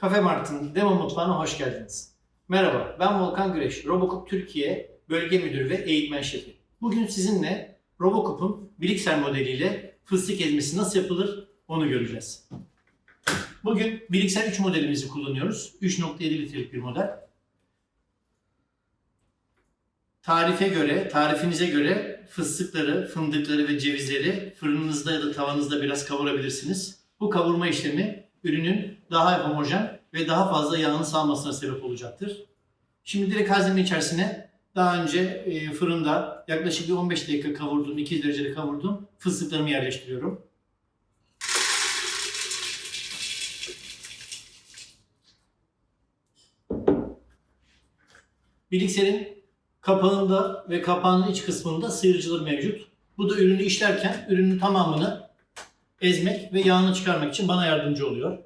Kafe Mart'ın demo mutfağına hoş geldiniz. Merhaba, ben Volkan Güreş, Robocop Türkiye Bölge Müdürü ve Eğitmen Şefi. Bugün sizinle Robocop'un Bilixer modeliyle fıstık ezmesi nasıl yapılır onu göreceğiz. Bugün Bilixer 3 modelimizi kullanıyoruz. 3.7 litrelik bir model. Tarife göre, tarifinize göre fıstıkları, fındıkları ve cevizleri fırınınızda ya da tavanızda biraz kavurabilirsiniz. Bu kavurma işlemi ürünün daha homojen ve daha fazla yağını salmasına sebep olacaktır. Şimdi direkt haznenin içerisine daha önce e, fırında yaklaşık bir 15 dakika kavurdum, 200 derecede kavurdum. Fıstıklarımı yerleştiriyorum. Bilgisayarın kapağında ve kapağının iç kısmında sıyırıcılar mevcut. Bu da ürünü işlerken ürünün tamamını ezmek ve yağını çıkarmak için bana yardımcı oluyor.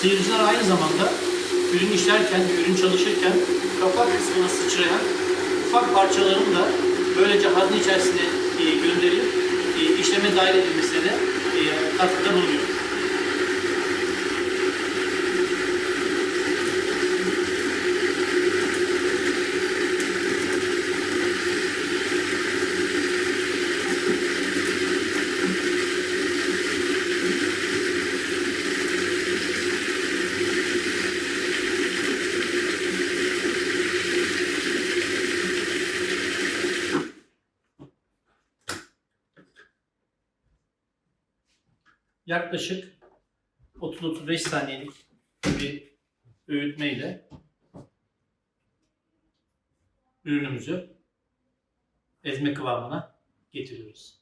Sıyırıcılar aynı zamanda ürün işlerken, ürün çalışırken kapak kısmına sıçrayan ufak parçaların da böylece hazne içerisine e, gönderilip e, işleme dahil edilmesine de e, katkıda bulunuyor. Yaklaşık 30-35 saniyelik bir öğütmeyle ürünümüzü ezme kıvamına getiriyoruz.